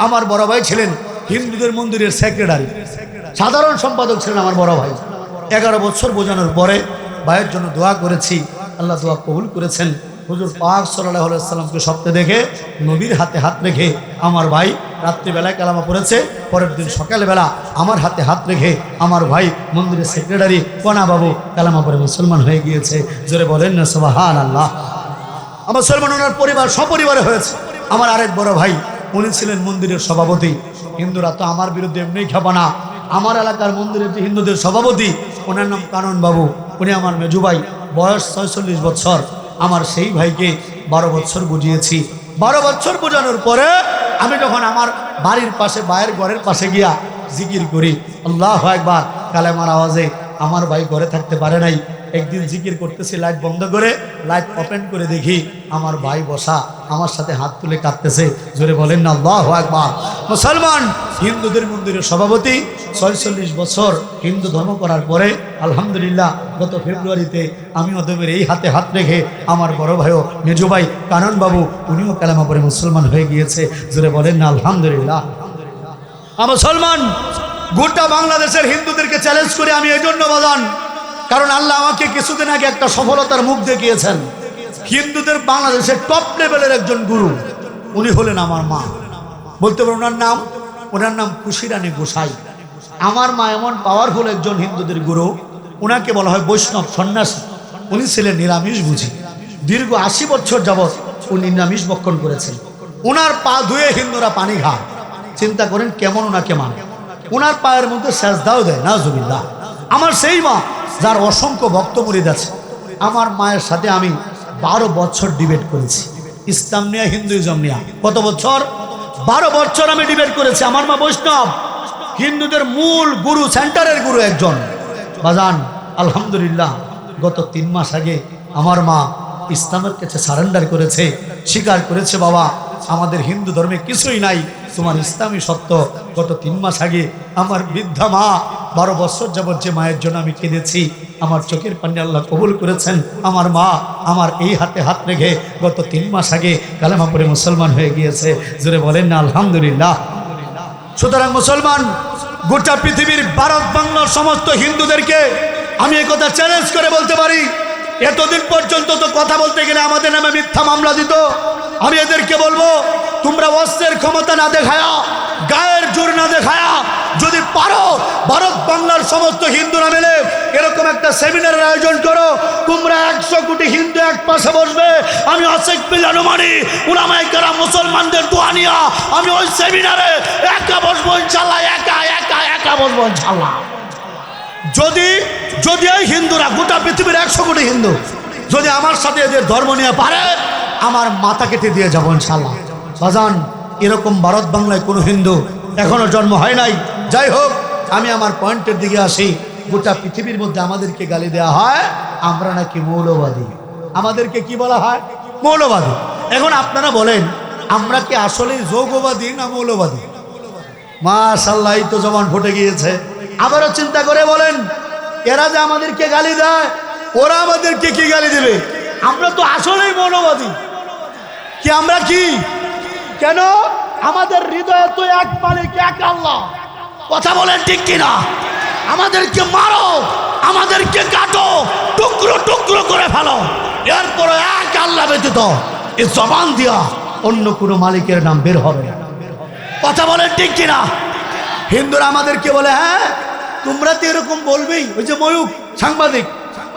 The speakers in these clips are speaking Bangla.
আমার বড় ভাই ছিলেন হিন্দুদের মন্দিরের সেক্রেটারি সাধারণ সম্পাদক ছিলেন আমার বড় ভাই। এগারো বছর বোঝানোর পরে ভাইয়ের জন্য দোয়া করেছি। আল্লাহ দোয়া কবুল করেছেন। হুজুর পাক সাল্লাহ সাল্লামকে দেখে, নবীর হাতে হাত রেখে আমার ভাই রাত্রিবেলায় কালামা পড়েছে। পরের দিন সকালবেলা আমার হাতে হাত রেখে আমার ভাই মন্দিরের সেক্রেটারি কণা বাবু কালামা পরে মুসলমান হয়ে গিয়েছে। জোরে বলেন না সবাহান আল্লাহ আমার সলমান ওনার পরিবার, সপরিবারে হয়েছে। আমার আরেক বড় ভাই উনি ছিলেন মন্দিরের সভাপতি। হিন্দুরা তো আমার বিরুদ্ধে এমনি খাবা না। আমার এলাকার মন্দিরের যে হিন্দুদের সভাপতি, ওনার নাম কানন বাবু। উনি আমার মেজু ভাই, বয়স ছয়চল্লিশ বছর আমার সেই ভাইকে বারো বছর বুঝিয়েছি। বারো বছর বোঝানোর পরে আমি যখন আমার বাড়ির পাশে, বায়ের ঘরের পাশে গিয়া জিকির করি, আল্লাহ একবার কালেমার আওয়াজে আমার ভাই ঘরে থাকতে পারে নাই। একদিন জিকির করতেছি লাইট বন্ধ করে লাইট ওপেন করে দেখি আমার ভাই বসা আমার সাথে হাত তুলে কাঁদতেছে। জোরে বলেন না, আল্লাহ একবার মুসলমান, হিন্দুদের মন্দিরের সভাপতি, ছয়চল্লিশ বছর হিন্দু ধর্ম করার পরে, আলহামদুলিল্লাহ, গত ফেব্রুয়ারিতে আমি ওদের এই হাতে হাত রেখে আমার বড় ভাইও মেজু ভাই কানন বাবু, উনিও কালামা পরে মুসলমান হয়ে গিয়েছে। জোরে বলেন না, আলহামদুলিল্লাহ। মুসলমান, গোটা বাংলাদেশের হিন্দুদেরকে চ্যালেঞ্জ করে আমি এই জন্য বলান কারণ আল্লাহ আমাকে কিছুদিন আগে একটা সফলতার মুখ দেখিয়েছেন। হিন্দুদের বাংলাদেশের টপ লেভেলের একজন গুরু, উনি হলেন আমার মা। বলতে পারেন, ওনার নাম ওনার নাম খুশিরানী গোসাই। আমার মা এমন পাওয়ারফুল একজন হিন্দুদের গুরু ওনাকে বলা হয় বৈষ্ণব সন্ন্যাসী। উনি ছিলেন নিরামিষ বুঝি। দীর্ঘ আশি বছর যাবৎ উনি নিরামিষ বক্ষণ করেছেন। ওনার পা ধুয়ে হিন্দুরা পানি খায়। চিন্তা করেন কেমন ওনাকে মানে ওনার পায়ের মধ্যে সেজদাও দেয় না নাজুবিল্লাহ আমার সেই মা যার অসংখ্য ভক্ত মুরিদ আছে। আমার মায়ের সাথে আমি বারো বছর ডিবেট করেছি। ইসলাম নিয়ে, হিন্দুইজম নিয়ে। কত বছর? বারো বছর আমি ডিবেট করেছি। আমার মা বৈষ্ণব। হিন্দুদের মূল গুরু, সেন্টারের গুরু একজন। বাজান, আলহামদুলিল্লাহ, গত তিন মাস আগে আমার মা ইসলামের কাছে সারেন্ডার করেছে, স্বীকার করেছে বাবা। আমাদের হিন্দু ধর্মে কিছুই নাই। তোমার ইসলামী সত্য গত তিন মাস আগে আমার বৃদ্ধা মা বারো বছর যাবৎ যে মায়ের জন্য আমি কেঁদেছি, আমার চোখের পানি আল্লাহ কবুল করেছেন। আমার মা আমার এই হাতে হাত রেখে গত তিন মাস আগে কালেমা পরে মুসলমান হয়ে গিয়েছে। জোরে বলেন না আলহামদুলিল্লাহ। সুতরাং মুসলমান, গোটা পৃথিবীর, ভারত, বাংলার সমস্ত হিন্দুদেরকে আমি কথা চ্যালেঞ্জ করে বলতে পারি এতদিন পর্যন্ত তো কথা বলতে গেলে আমাদের নামে মিথ্যা মামলা দিত। আমি এদেরকে বলব, তোমরা অস্ত্রের ক্ষমতা না দেখায়া, গায়ের জোর না দেখায়া। যদি পারো, ভারত বাংলার সমস্ত হিন্দুরা মিলে, এরকম একটা সেমিনারের আয়োজন করো। তোমরা একশো কোটি হিন্দু এক পাশে বসবে। আমি অশেখ বিলানুমানি উনামাইকারা মুসলমানদের দোয়া নিয়া আমি ওই সেমিনারে একা বসবো ইনশাল্লাহ, একা একা একা বসবো ইনশাল্লাহ। যদি যদি এই হিন্দুরা, গোটা পৃথিবীর একশো কোটি হিন্দু, যদি আমার সাথে এদের ধর্ম নিয়ে পারে, আমার মাথা কেটে দিয়ে যাব ইনশাল্লাহ বাজান, এরকম ভারত বাংলায় কোনো হিন্দু এখনও জন্ম হয় নাই। যাই হোক, আমি আমার পয়েন্টের দিকে আসি। গোটা পৃথিবীর মধ্যে আমাদেরকে গালি দেওয়া হয়, আমরা নাকি মৌলবাদী। আমাদেরকে কি বলা হয়? মৌলবাদী। এখন আপনারা বলেন, আমরা কি আসলে যোগবাদী না মৌলবাদী? মাশাল্লাহ তো জবান ফুটে গিয়েছে। আবারও চিন্তা করে বলেন, এরা যে আমাদেরকে গালি দেয়, ওরা আমাদেরকে কি গালি দেবে? আমরা তো আসলেই মৌলবাদী কি আমরা কি? কেন? আমাদের হৃদয়ে তো এক মালিক, এক আল্লাহ। কথা বলেন ঠিক কিনা? আমাদেরকে মারো, আমাদেরকে কাটো, টুকরো টুকরো করে ফেলো। এরপরে এক আল্লাহ ব্যতীত এ জবান দিয়া অন্য কোনো মালিকের নাম বের হবে না। কথা বলেন ঠিক কিনা? হিন্দুরা আমাদেরকে বলে হ্যাঁ তোমরা তো এরকম বলবেই। ওই যে ময়ূক সাংবাদিক,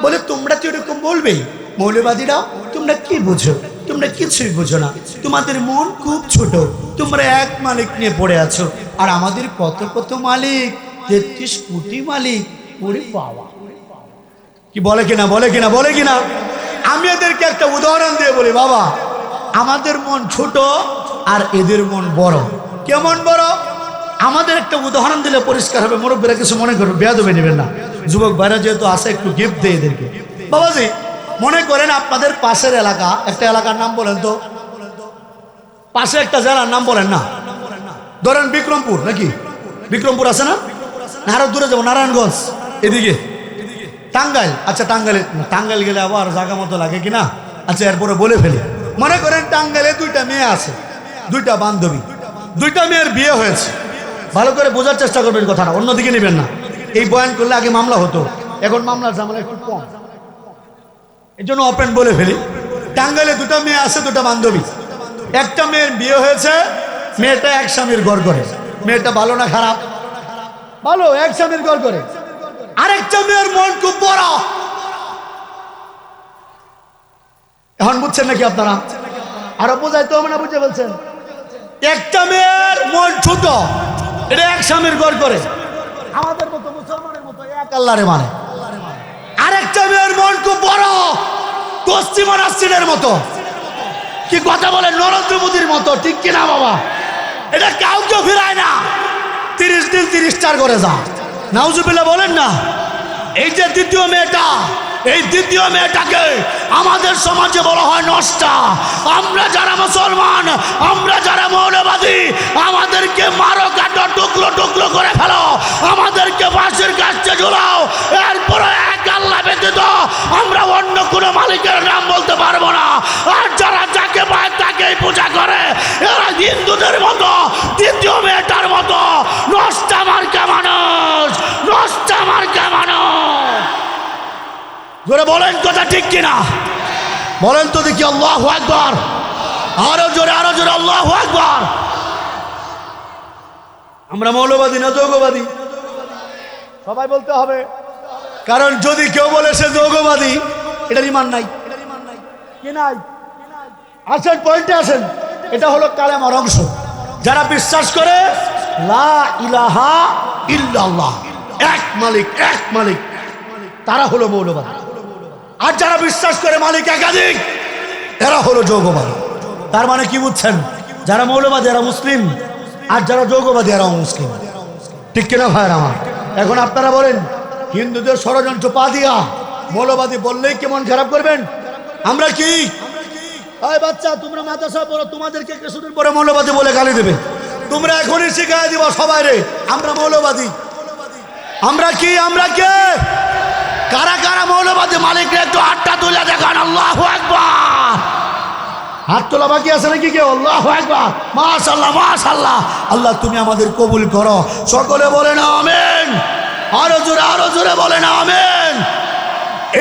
বলে, তোমরা তো এরকম বলবেই। মৌলবাদীরা, তোমরা কি বুঝো? তোমরা কিছুই বুঝো না। তোমাদের মন খুব ছোট। তোমরা এক মালিক নিয়ে পড়ে আছো। আর আমাদের কত কত মালিক? তেত্রিশ কোটি মালিক। ওরে বাবা! কি বলে কিনা বলে কিনা বলে কিনা? আমি এদেরকে একটা উদাহরণ দিয়ে বলি, বাবা, আমাদের মন ছোট আর এদের মন বড়। কেমন বড়? আমাদের একটা উদাহরণ দিলে পরিষ্কার হবে, মুরব্বীরা কিছু মনে করবে, বেয়াদবে নেবেন না। যুবক ভাইরা যেহেতু আসে একটু গিফট দেয় এদেরকে। বাবাজি, মনে করেন আপনাদের পাশের এলাকা, একটা এলাকার নাম বলেন তো। পাশে একটা জেলার নাম বলেন না। ধরেন বিক্রমপুর, নাকি? বিক্রমপুর আছে না? আরও দূরে যাব, নারায়ণগঞ্জ, এদিকে। টাঙ্গাইল আচ্ছা টাঙ্গাইলে, টাঙ্গাইল গেলে আবার জায়গা মতো লাগে কিনা? আচ্ছা এরপরে বলে ফেলি। মনে করেন টাঙ্গাইলে দুইটা মেয়ে আছে, দুইটা বান্ধবী। দুইটা মেয়ের বিয়ে হয়েছে। ভালো করে বোঝার চেষ্টা করবেন কথাটা, অন্যদিকে নেবেন না। এই বয়ান করলে আগে মামলা হতো, এখন মামলার ঝামেলা একটু কম। এর জন্য ওপেন বলে ফেলি। টাঙ্গাইলে দুটো মেয়ে আছে, দুটো বান্ধবী। একটা মেয়ের বিয়ে হয়েছে, মেয়েটা এক স্বামীর গড় করে। মেয়েটা ভালো না খারাপ? ভালো, এক স্বামীর গড় করে। আরেকটা মেয়ের মন খুব বড়। এখন বুঝছেন নাকি আপনারা? আরও বোঝাইতে হবে না, বুঝে বলছেন একটা মেয়ের মন ছোট এটা এক স্বামীর ঘর করে। আমাদের মতো মুসলমানের মতো এক আল্লাহরে মানে। আরেকটা মেয়ের মন খুব বড় পশ্চিমা রাষ্ট্রের মতো। কি কথা বলে নরেন্দ্র মোদীর মতো ঠিক কিনা বাবা? এটা কাউকে ফিরায় না। তিরিশ দিন তিরিশ চার করে যা। নাউজুবিল্লা বলেন না এই যে দ্বিতীয় মেয়েটা এই দ্বিতীয় মেয়েটাকে আমাদের সমাজে বলা হয় নষ্টা। আমরা যারা মুসলমান, আমরা যারা মৌলবাদী, আমাদেরকে মারো, কাটো টুকলো টুকলো করে ফেলো। আমাদেরকে বাঁশের কাছে ঝুলাও। এরপরে এক আল্লাহ ব্যতীত আমরা অন্য কোনো মালিকের নাম বলতে পারব না। আর যারা যাকে পায় তাকেই পূজা করে এরা হিন্দুদের মতো দ্বিতীয় মেয়েটার মতো নষ্টা মার্কা মানুষ নষ্টা মার্কা মানুষ জোরে বলেন কথা ঠিক কিনা? বলেন তো দেখি আল্লাহ একবার আরও জোরে আরও জোরে, আল্লাহ একবার আমরা মৌলবাদী না যৌগবাদী? সবাই বলতে হবে। কারণ যদি কেউ বলে সে যৌগবাদী, এটার ইমান নাই। নাই? আসেন, পয়েন্টে আসেন। এটা হলো কালেমার অংশ। যারা বিশ্বাস করে, লা ইলাহা ইল্লাল্লাহ। এক মালিক এক মালিক। তারা হলো মৌলবাদী। আর যারা বিশ্বাস করে মালিক একাধিক, এরা হলো যৌগবাদী। তার মানে কি বুঝছেন? যারা মৌলবাদী, এরা মুসলিম। আর যারা যৌগবাদী, এরাও মুসলিম। ঠিক কিনা ভাইয়ের আমার? এখন আপনারা বলেন, হিন্দুদের ষড়যন্ত্র পা দিয়া মৌলবাদী বললেই কেমন খারাপ করবেন? আমরা কি? বাচ্চা, তোমরা মাদ্রাসা পড়ো, তোমাদেরকে কিছুদিন পরে মৌলবাদী বলে গালি দেবে। তোমরা এখনই শিখাই দিবা সবাই রে আমরা মৌলবাদী। আমরা কি? আমরা কে? কারা কারা মৌলবাদী মালিক একটু হাতটা তুলে দেখান, আল্লাহ হাত তোলা বাকি আছে নাকি কেউ? আল্লাহ একবার মাশাল্লাহ মাশাল্লাহ আল্লাহ, তুমি আমাদের কবুল করো। সকলে বলে না আমেন। আরও জোরে আরও জোরে বলে না আমেন।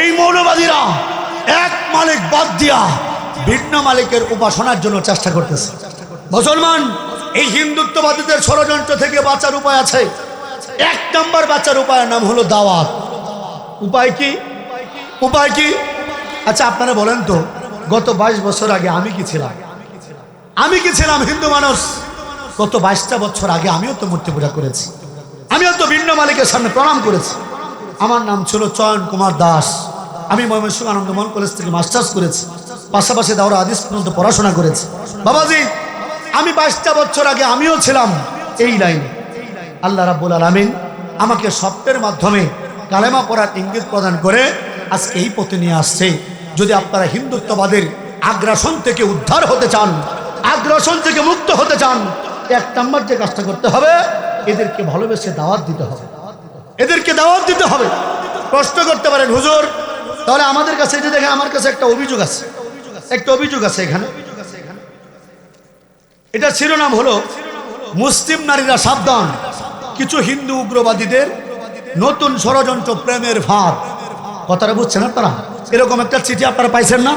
এই মৌলবাদীরা এক মালিক বাদ দিয়া ভিন্ন মালিকের উপাসনার জন্য চেষ্টা করতেছে। মুসলমান, এই হিন্দুত্ববাদীদের ষড়যন্ত্র থেকে বাঁচার উপায় আছে। এক নম্বর বাঁচার উপায়ের নাম হলো দাওয়াত। উপায় কি? উপায় কি? আচ্ছা আপনারা বলেন তো, গত বাইশ বছর আগে আমি কি ছিলাম? আমি কি ছিলাম হিন্দু মানুষ? গত বাইশটা বছর আগে আমিও তো মূর্তি পূজা করেছি। আমিও তো ভিন্ন মালিকের সামনে প্রণাম করেছি। আমার নাম ছিল চয়ন কুমার দাস। আমি ময়মনসিংহ আনন্দমন কলেজ থেকে মাস্টার্স করেছি। পাশাপাশি দাওরা আদিস পর্যন্ত পড়াশোনা করেছি। বাবাজি, আমি বাইশটা বছর আগে আমিও ছিলাম এই লাইনে। আল্লাহ রাব্বুল আলামিন আমাকে স্বপ্নের মাধ্যমে কালেমা পড়ার ইঙ্গিত প্রদান করে আজকে এই পথে নিয়ে আসছে। যদি আপনারা হিন্দুত্ববাদের আগ্রাসন থেকে উদ্ধার হতে চান, আগ্রাসন থেকে মুক্ত হতে চান, এক নাম্বার যে কাজটা করতে হবে, এদেরকে ভালোবেসে দাওয়াত দিতে হবে। এদেরকে দাওয়াত দিতে হবে। প্রশ্ন করতে পারেন, হুজুর, তাহলে আমাদের কাছে যে দেখেন, আমার কাছে একটা অভিযোগ আছে। একটা অভিযোগ আছে এখানে। এটা শিরোনাম হলো, মুসলিম নারীরা সাবধান। কিছু হিন্দু উগ্রবাদীদের নতুন ষড়যন্ত্র প্রেমের ভার। কথাটা বুঝছেন আপনারা? এরকম একটা চিঠি আপনারা পাইছেন না?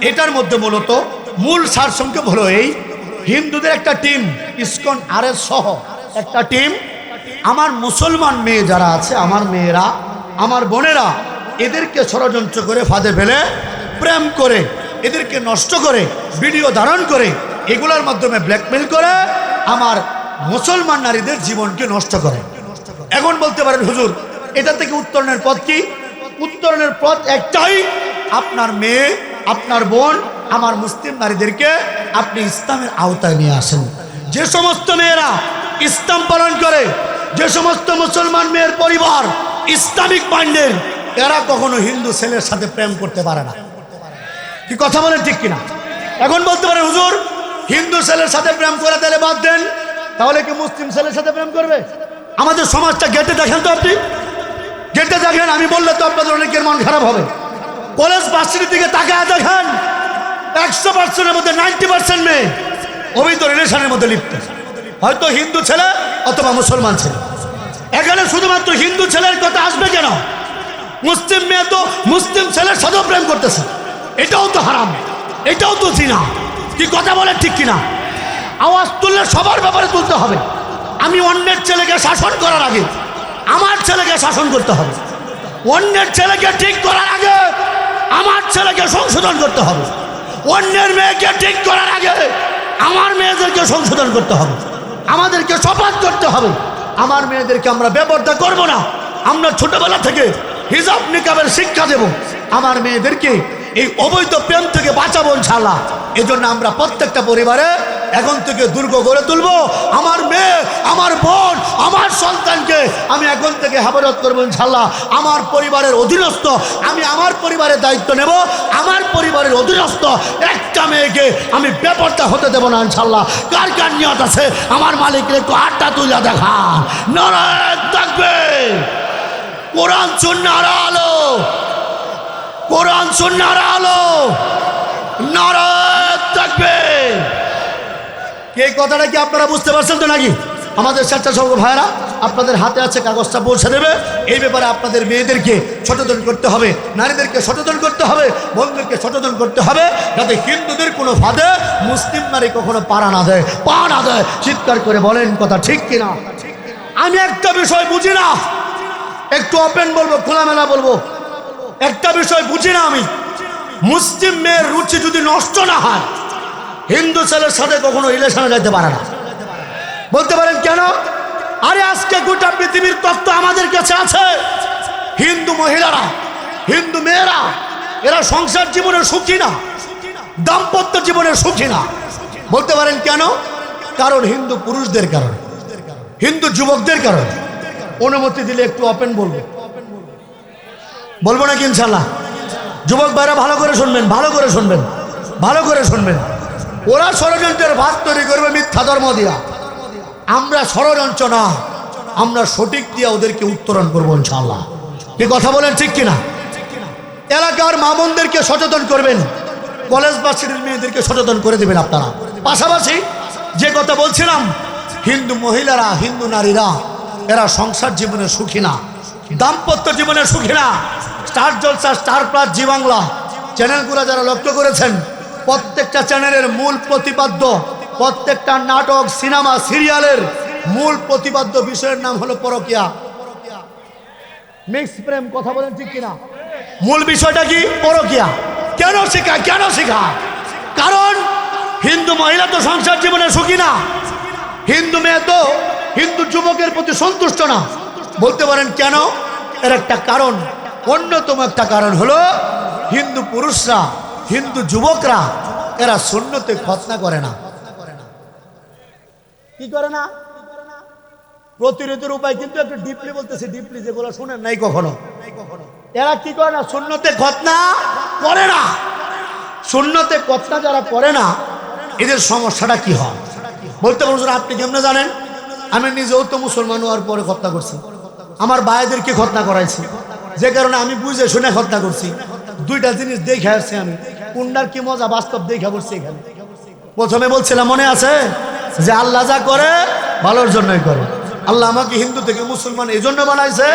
এটার মধ্যে মূলত মূল সারসংক্ষেপ হলো এই, হিন্দুদের একটা টিম, ইস্কন আর সহ একটা টিম। আমার মুসলমান মেয়ে যারা আছে, আমার মেয়েরা, আমার বোনেরা, এদেরকে ষড়যন্ত্র করে, ফাঁদে ফেলে, প্রেম করে, এদেরকে নষ্ট করে, ভিডিও ধারণ করে, এগুলোর মাধ্যমে ব্ল্যাকমেল করে, আমার মুসলমান নারীদের জীবনকে নষ্ট করে। এখন বলতে পারেন, হুজুর এটা থেকে উত্তরণের পথ কি? উত্তরণের পথ একটাই, আপনার মেয়ে, আপনার বোন, আমার মুসলিম নারীদেরকে আপনি ইসলামের আওতায় নিয়ে আসেন। যে সমস্ত মেয়েরা ইসলাম পালন করে, যে সমস্ত মুসলমান মেয়ের পরিবার ইসলামিক মাইন্ডের, এরা কখনো হিন্দু ছেলের সাথে প্রেম করতে পারে না। কি কথা বলেন ঠিক কিনা? এখন বলতে পারেন, হুজুর, হিন্দু ছেলের সাথে প্রেম করে তাহলে বাদ দেন, তাহলে কি মুসলিম ছেলের সাথে প্রেম করবে? আমাদের সমাজটা গেটে দেখেন তো আপনি? গেটে দেখেন, আমি বললে তো আপনাদের অনেকের মন খারাপ হবে। কলেজ ভার্সিটির দিকে তাকায় দেখেন, একশো পার্সেন্টের মধ্যে নাইনটি পার্সেন্ট মেয়ে অবৈধ রিলেশনের মধ্যে লিপ্ত। হয়তো হিন্দু ছেলে অথবা মুসলমান ছেলে। এখানে শুধুমাত্র হিন্দু ছেলের কথা আসবে কেন? মুসলিম মেয়ে তো মুসলিম ছেলের সাথেও প্রেম করতেছে। এটাও তো হারাম, এটাও তো জিনা। কি কথা বলে ঠিক কিনা? আওয়াজ তুললে সবার ব্যাপারে তুলতে হবে। আমি অন্যের ছেলেকে শাসন করার আগে, আমার ছেলেকে শাসন করতে হবে। অন্যের ছেলেকে ঠিক করার আগে, আমার ছেলেকে সংশোধন করতে হবে। অন্যের মেয়েকে ঠিক করার আগে, আমার মেয়েদেরকে সংশোধন করতে হবে। আমাদেরকে শপথ করতে হবে। আমার মেয়েদেরকে আমরা ব্যবহারটা করব না। আমরা ছোটবেলা থেকে হিজাব নিকাবের শিক্ষা দেব। আমার মেয়েদেরকে এই অবৈধ প্রেম থেকে বাঁচাবো ইনশাল্লাহ এই জন্য আমরা প্রত্যেকটা পরিবারে এখন থেকে দুর্গ গড়ে তুলবো। আমার মেয়ে, আমার বোন, আমার সন্তানকে আমি এখন থেকে হেফাজত করব ইনশাল্লাহ আমার পরিবারের অধীনস্থ, আমি আমার পরিবারের দায়িত্ব নেব। আমার পরিবারের অধীনস্থ একটা মেয়েকে আমি ব্যাপারটা হতে দেবো না ইনশাল্লাহ কার কার নিয়ত আছে? আমার মালিকের একটু আটটা তুলে দেখা নারায়ণ থাকবে। কোরআন সুন্নার আলো। কোরআন সুন্নার আলো। নারায়ণ থাকবে। এই কথাটা কি আপনারা বুঝতে পারছেন তো নাকি? আমাদের স্বেচ্ছাসেবক ভাইরা আপনাদের হাতে আছে কাগজটা পৌঁছে দেবে। এই ব্যাপারে আপনাদের মেয়েদেরকে সচেতন করতে হবে, নারীদেরকে সচেতন করতে হবে, বন্ধুদেরকে সচেতন করতে হবে, যাতে হিন্দুদের কোনো ফাঁদে মুসলিম নারী কখনো পাড়া না দেয়, পা না দেয়। চিৎকার করে বলেন কথা ঠিক কিনা? আমি একটা বিষয় বুঝি না। একটু ওপেন বলব, খোলামেলা বলব। একটা বিষয় বুঝি না আমি। মুসলিম মেয়ের রুচি যদি নষ্ট না হয়, হিন্দু ছেলের সাথে কখনো রিলেশনে যেতে পারে না। বলতে পারেন কেন? আরে আজকে গোটা পৃথিবীর তত্ত্ব আমাদের কাছে আছে। হিন্দু মহিলারা, হিন্দু মেয়েরা, এরা সংসার জীবনে সুখী না, দাম্পত্য জীবনে সুখী না। বলতে পারেন কেন? কারণ হিন্দু পুরুষদের কারণে, হিন্দু যুবকদের কারণে। অনুমতি দিলে একটু অপেন বলব। বলব নাকি ইনশাল্লাহ যুবক ভাইরা, ভালো করে শুনবেন, ভালো করে শুনবেন, ভালো করে শুনবেন। ওরা ষড়যন্ত্রের ভাত তৈরি করবে মিথ্যা ধর্ম দিয়া। আমরা ষড়যন্ত্র না, আমরা সঠিক দিয়া ওদেরকে উত্তরণ করব ইনশাল্লাহ কি কথা বলেন ঠিক কিনা? এলাকার মা বোনদেরকে সচেতন করবেন। কলেজ বা সিটির মেয়েদেরকে সচেতন করে দেবেন আপনারা। পাশাপাশি যে কথা বলছিলাম, হিন্দু মহিলারা, হিন্দু নারীরা, এরা সংসার জীবনে সুখী না, দাম্পত্য জীবনে সুখী না। Star Jalsha, Star Plus Zee Bangla. চ্যানেলগুলো যারা লক্ষ্য করেছেন, প্রত্যেকটা চ্যানেলের মূল প্রতিপাদ্য, প্রত্যেকটা নাটক, সিনেমা, সিরিয়ালের মূল প্রতিপাদ্য বিষয়ের নাম হলো পরকিয়া। মিক্স প্রেম, কথা বলেন ঠিক কিনা? মূল বিষয়টা কি? পরকিয়া। কেন শেখায় কেন শেখায় কারণ হিন্দু মহিলা তো সংসার জীবনে সুখী না। হিন্দু মেয়ে তো হিন্দু যুবকের প্রতি সন্তুষ্ট না। বলতে পারেন কেন? এর একটা কারণ। অন্যতম একটা কারণ হলো হিন্দু পুরুষরা, হিন্দু যুবকরা, এরা শূন্যতে খতনা করে না। কি করে না? প্রতিরোধের উপায় কিন্তু একটু ডিপলি বলতেছে ডিপলি যেগুলো শুনেন নাই কখনো। এরা কি করে না? শূন্যতে খতনা করে না। শূন্যতে খতনা যারা করে না, এদের সমস্যাটা কি হয়? বলতে পারছেন আপনি কেমনে জানেন? আমি নিজেও তো মুসলমান হওয়ার পরে খতনা করছি। আমার ভাইদেরকে খতনা করাইছি। যে কারণে আমি বুঝে শুনে খতনা করছি। দুইটা জিনিস দেখে আসছি আমি। কোনটার কি মজা, বাস্তব দেখে বলছি এখানে। প্রথমে বলছিলাম, মনে আছে? যে আল্লাহ যা করে, ভালোর জন্যই করে। আল্লাহ আমাকে হিন্দু থেকে মুসলমান এই জন্য বানাইছে,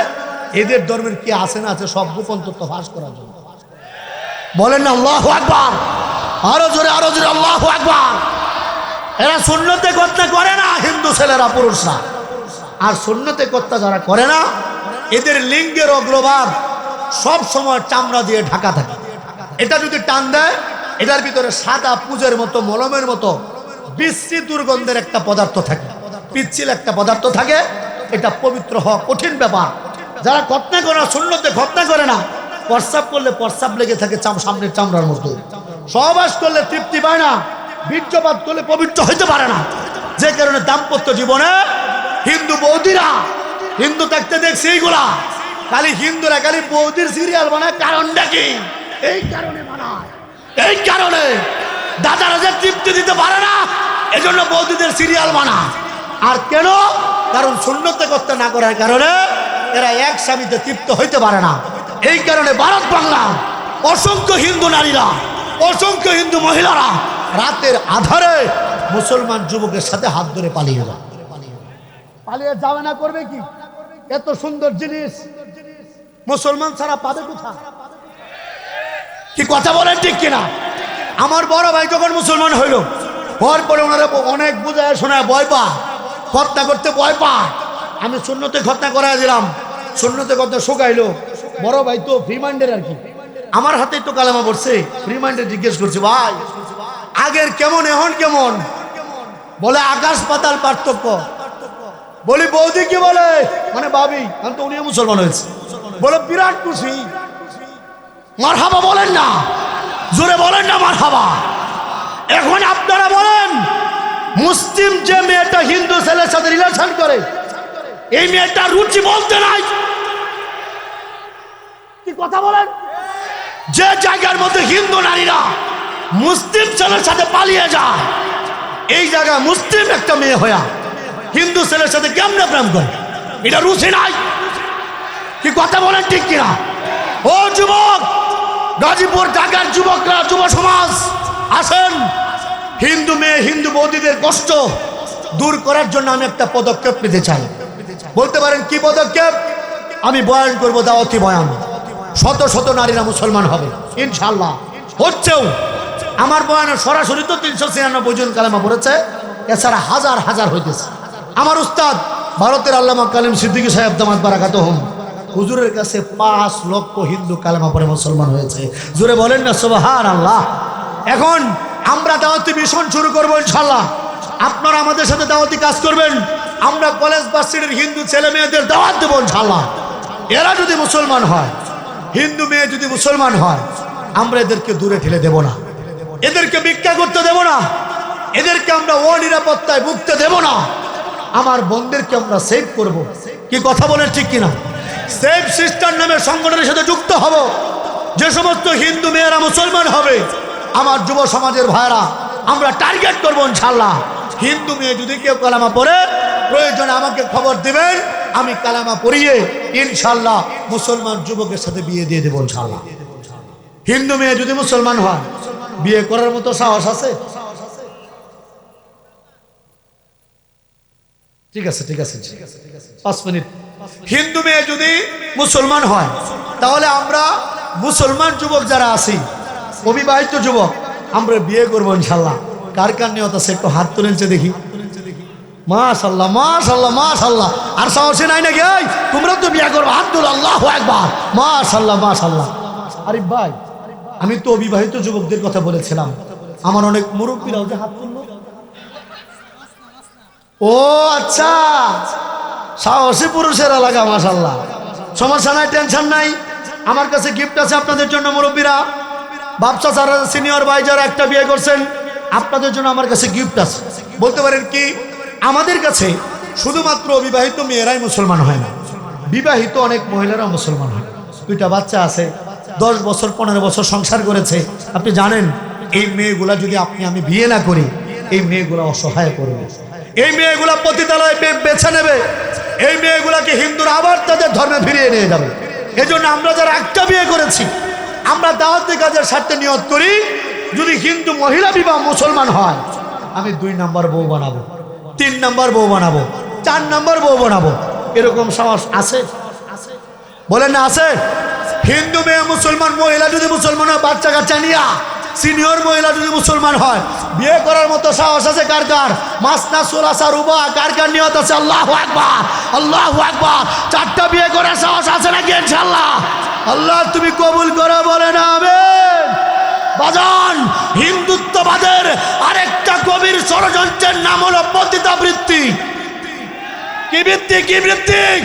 এদের ধর্মের কি আছে না আছে সব গোপন তথ্য ফাঁস করার জন্য। বলেন না, আল্লাহ আকবার। আরও জোরে আরও জোরে, আল্লাহ আকবার। এরা শূন্যতে কর্তা করে না, হিন্দু ছেলেরা, পুরুষরা। আর শূন্যতে কর্তা যারা করে না এদের লিঙ্গের অগ্রভাগ সব সময় চামড়া দিয়ে ঢাকা থাকে। এটা যদি টান দেয়, এটার ভিতরে সাদা পুজের মতো, মলমের মতো বিশ্রী দুর্গন্ধের একটা পদার্থ থাকে। পিচ্ছিল একটা পদার্থ থাকে। এটা পবিত্র হওয়া কঠিন ব্যাপার। যারা খতনা করে না শূন্যতে খতনা করে না, প্রস্রাব করলে প্রস্রাব লেগে থাকে সামনের চামড়ার মতো সহবাস করলে তৃপ্তি পায় না, বীর্যপাত করলে পবিত্র হইতে পারে না। যে কারণে দাম্পত্য জীবনে হিন্দু বৌদিরা হিন্দু থাকতে দেখছি এইগুলা। খালি হিন্দুরা, খালি বৌদির সিরিয়াল বানায়। কারণটা কি? এই কারণে বানায়। এই কারণে। দাদারা যে তৃপ্তি দিতে পারে না, এজন্য বৌদিদের সিরিয়াল বানায়। আর কেন? কারণ শূন্যতে করতে না করার কারণে এরা এক স্বামীতে তৃপ্ত হইতে পারে না। এই কারণে ভারত বাংলা, অসংখ্য হিন্দু নারীরা, অসংখ্য হিন্দু মহিলারা রাতের আধারে মুসলমান যুবকের সাথে হাত ধরে পালিয়ে যায়। পালিয়ে যাবে না করবে কি? এত সুন্দর জিনিস। মুসলমান ছাড়া পাবে কোথায়? কি কথা বলেন ঠিক কিনা? আমার বড় ভাই যখন মুসলমান হইল, হওয়ার পরে ওনারা অনেক বুঝায় শোনায়, ভয় পা খতনা করতে ভয় পা আমি শূন্যতে খতনা করাই দিলাম। শূন্যতে কত শুকাইলো। বড় ভাই তো ফ্রি মাইন্ডের আর কি। আমার হাতে তো কালামা পড়ছে। ফ্রি মাইন্ডে জিজ্ঞেস করছে, ভাই, আগের কেমন, এখন কেমন? বলে, আকাশ পাতাল পার্থক্য। বলি, বৌদি কি বলে? মানে বাবি তো উনিও মুসলমান হয়েছে। বলে, বিরাট খুশি। মার হাবা বলেন না। জোরে বলেন না মার হাবা এখন আপনারা বলেন, মুসলিম যে মেয়েটা হিন্দু ছেলের সাথে রিলেশন করে, এই মেয়েটা রুচি বলতে নাই। কি কথা বলেন? যে জায়গার মধ্যে হিন্দু নারীরা মুসলিম ছেলের সাথে পালিয়ে যায়, এই জায়গায় মুসলিম একটা মেয়ে হইয়া হিন্দু ছেলের সাথে কেমনে প্রেম করে? এটা রুচি নাই। কি কথা বলেন ঠিক কিনা? ও যুবক, গাজীপুর ঢাকার যুবকরা, যুব সমাজ, আসেন। হিন্দু মেয়ে, হিন্দু বৌদিদের কষ্ট দূর করার জন্য আমি একটা পদক্ষেপ নিতে চাই। বলতে পারেন, কি পদক্ষেপ? আমি বয়ান করব দাওয়াতি বয়ান। শত শত নারীরা মুসলমান হবে ইনশাল্লাহ হচ্ছেও। আমার বয়ানে সরাসরি তো তিনশো ছিয়ানব্বই জন কালেমা পড়েছে, এছাড়া হাজার হাজার হইতেছে। আমার উস্তাদ, ভারতের আল্লামা কালিম সিদ্দিকী সাহেব দামাত বারাকাত হোম। হুজুরের কাছে পাঁচ লক্ষ হিন্দু কালেমা পরে মুসলমান হয়েছে। জোরে বলেন না সুবাহান আল্লাহ এখন আমরা দাওয়াতি মিশন শুরু করব ইনশাল্লাহ আপনারা আমাদের সাথে দাওয়াতি কাজ করবেন। আমরা কলেজ ভার্সিটির হিন্দু ছেলে মেয়েদের দাওয়াত দেবো ইনশাল্লাহ এরা যদি মুসলমান হয়, হিন্দু মেয়ে যদি মুসলমান হয়, আমরা এদেরকে দূরে ঠেলে দেব না। এদেরকে ভিক্ষা করতে দেব না। এদেরকে আমরা অনিরাপত্তায় ভুগতে দেব না। আমার বোনদেরকে আমরা সেভ করব। কি কথা বলেন ঠিক কিনা? সেভ সিস্টার নামে সংগঠনের সাথে যুক্ত হব। যে সমস্ত হিন্দু মেয়েরা মুসলমান হবে, আমার যুব সমাজের ভাইরা আমরা টার্গেট করব ইনশাল্লাহ হিন্দু মেয়ে যদি কেউ কালামা পড়ে, প্রয়োজনে আমাকে খবর দিবেন, আমি কালামা পড়িয়ে ইনশাল্লাহ মুসলমান যুবকের সাথে বিয়ে দিয়ে দেবো ইনশাল্লাহ হিন্দু মেয়ে যদি মুসলমান হয়, বিয়ে করার মতো সাহস আছে? ঠিক আছে ঠিক আছে পাঁচ মিনিট। হিন্দু মেয়ে যদি মুসলমান হয়, তাহলে আমরা মুসলমান যুবক যারা আছি, অবিবাহিত যুবক, আমরা বিয়ে করব ইনশাল্লাহ। কার কার নিয়ত আছে? একটু হাত তুলেছে দেখি। আমি তো অবিবাহিত যুবকদের কথা বলেছিলাম। আমার অনেক মুরব্বীরাও যে হাত তুললো। ও আচ্ছা। সাহসী পুরুষের এলাকা মাসাল্লাহ সমস্যা নাই, টেনশন নাই। আমার কাছে গিফট আছে আপনাদের জন্য, মুরব্বীরা। বাপসা যারা সিনিয়র ভাই, যারা একটা বিয়ে করছেন, আপনাদের জন্য আমার কাছে গিফট আছে। বলতে পারেন কি, আমাদের কাছে শুধুমাত্র অবিবাহিত মেয়েরাই মুসলমান হয় না। বিবাহিত অনেক মহিলারা মুসলমান হয়। দুইটা বাচ্চা আছে, দশ বছর, পনেরো বছর সংসার করেছে। আপনি জানেন, এই মেয়েগুলা যদি আপনি, আমি বিয়ে না করি, এই মেয়েগুলা অসহায় করবে। এই মেয়েগুলা পতিতালয় বেছে নেবে। এই মেয়েগুলাকে হিন্দুরা আবার তাদের ধর্মে ফিরিয়ে নিয়ে যাবে। এজন্য আমরা যারা একটা বিয়ে করেছি, আমরা দাওয়াতি কাজের স্বার্থে নিয়ত করি, যদি হিন্দু মহিলা বিবাহ মুসলমান হয়, আমি দুই নাম্বার বউ বানাবো, তিন নাম্বার বউ বানাবো, চার নাম্বার বউ বানাবো। এরকম সাহস আছে? বলেন না আছে? হিন্দু মেয়ে মুসলমান, মহিলা যদি মুসলমান বাচ্চা কাচ্চা নিয়া সিনিয়র মহিলা যদি মুসলমান হয়, বিয়ে করার মতো সাহস আছে কার কার? মাসনা সোলাসা রুবা কার কার নিয়ত আছে? আল্লাহ আকবার আল্লাহ আকবার। চারটা বিয়ে করার সাহস আছে নাকি ইনশাল্লাহ আল্লাহ তুমি কবুল করো, বলে না, আমেন। বাজান, হিন্দুত্ববাদের আরেকটা গভীর ষড়যন্ত্রের নাম হলো পতিতাবৃত্তি। কি বৃত্তি, কি ভিত্তিক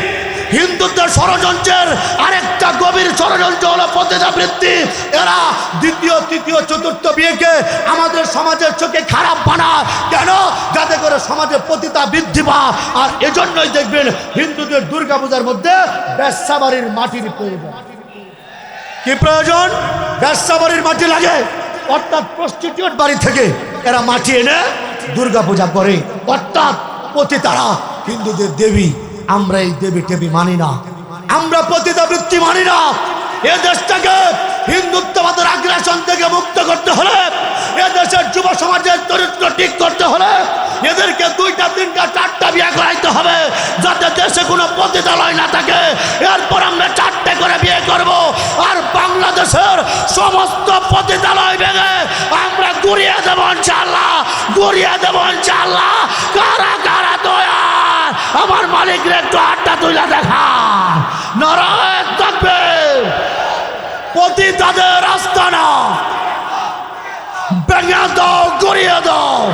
হিন্দুত্বের ষড়যন্ত্রের আরেকটা গভীর ষড়যন্ত্র হলো পতিতা বৃত্তি। এরা দ্বিতীয়, তৃতীয়, চতুর্থ বিয়েকে আমাদের সমাজের চোখে খারাপ বানায়। কেন? যাতে করে সমাজে পতিতা বৃদ্ধি পায়। আর এজন্যই দেখবেন হিন্দুদের দুর্গাপূজার মধ্যে ব্যবসাবাড়ির মাটির প্রয়োজন। কি প্রয়োজন? ব্যবসাবাড়ির মাটি লাগে। অর্থাৎ প্রস্টিটিউট বাড়ি থেকে এরা মাটি এনে দুর্গা পূজা করে। অর্থাৎ পতিতারা, হিন্দুদের দেবী আমরা এই দেবী টেবি মানি না। আমরা পতিতাবৃত্তি মানি না। এ দেশটাকে হিন্দুত্ববাদের আগ্রাসন থেকে মুক্ত করতে হলে, এ দেশের যুব সমাজের চরিত্র ঠিক করতে হলে, এদেরকে দুইটা, তিনটা, চারটা বিয়ে করাইতে হবে, যাতে দেশে কোনো পতিতালয় না থাকে। এরপর আমরা চারটে করে বিয়ে করব। আর বাংলাদেশের সমস্ত পতিতালয় ভেঙে আমরা গুড়িয়ে দেবো ইনশাল্লাহ গুড়িয়ে দেবো ইনশাল্লাহ কারা কারা দয়ার আমার মালিকরে একটু আড্ডা তুলে দেখা। নারায়ণ থাকবে। পতিতাদের রাস্তা না। ভেঙে দাও, গড়িয়ে দাও।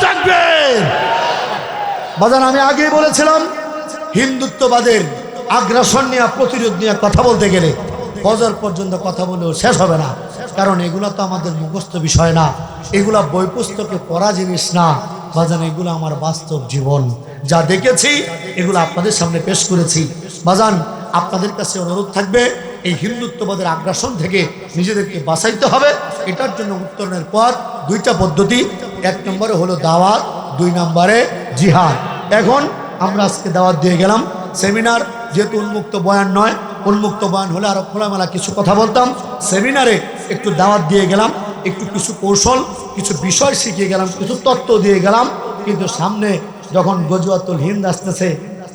থাকবে। বাজান, আমি আগেই বলেছিলাম, হিন্দুত্ববাদের আগ্রাসন নিয়ে, প্রতিরোধ নিয়ে কথা বলতে গেলে ফজর পর্যন্ত কথা বলেও শেষ হবে না। কারণ এগুলো তো আমাদের মুখস্থ বিষয় না। এগুলা বই পুস্তকে পড়া জিনিস না। বাজান এগুলো আমার বাস্তব জীবন। যা দেখেছি, এগুলো আপনাদের সামনে পেশ করেছি। বাজান আপনাদের কাছে অনুরোধ থাকবে, এই হিন্দুত্ববাদের আগ্রাসন থেকে নিজেদেরকে বাঁচাইতে হবে। এটার জন্য উত্তরণের পর দুইটা পদ্ধতি। এক নম্বরে হলো দাওয়াত, দুই নম্বরে জিহাদ। এখন আমরা আজকে দাওয়াত দিয়ে গেলাম। সেমিনার যেহেতু উন্মুক্ত বয়ান নয়, উন্মুক্ত বয়ান হলে আরও খোলামেলা কিছু কথা বলতাম। সেমিনারে একটু দাওয়াত দিয়ে গেলাম। একটু কিছু কৌশল, কিছু বিষয় শিখিয়ে গেলাম, কিছু তত্ত্ব দিয়ে গেলাম, কিন্তু সামনে যখন গজুয়াতুল হিন্দ আসতেছে,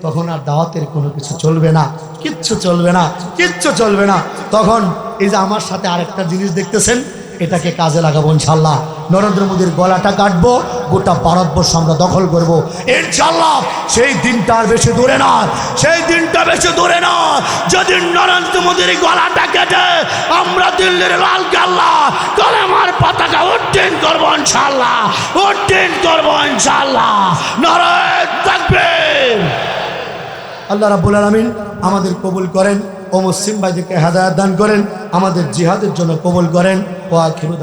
তখন আর দাওয়াতের কোনো কিছু চলবে না, কিচ্ছু চলবে না, কিচ্ছু চলবে না। তখন এই যে আমার সাথে আরেকটা জিনিস দেখতেছেন, এটাকে কাজে লাগাবো ইনশাল্লাহ নরেন্দ্র মোদীর গলাটা কাটবো, গোটা ভারতবর্ষ আমরা দখল করব। ইনশাল্লাহ সেই দিনটা আর বেশি দূরে না। সেই দিনটা বেশি দূরে না। যদি নরেন্দ্র মোদীর গলাটা কেটে, আমরা দিল্লির লাল কাল্লা কলেমার পতাকা উড্ডীন করব ইনশাল্লাহ উড্ডীন করব ইনশাল্লাহ নারায়ণ থাকবে। আল্লাহ রাব্বুল আলামিন আমাদের কবুল করেন, ও মুসলিম ভাইদেরকে হেদায়াত দান করেন, আমাদের জিহাদের জন্য কবুল করেন ও আখিরু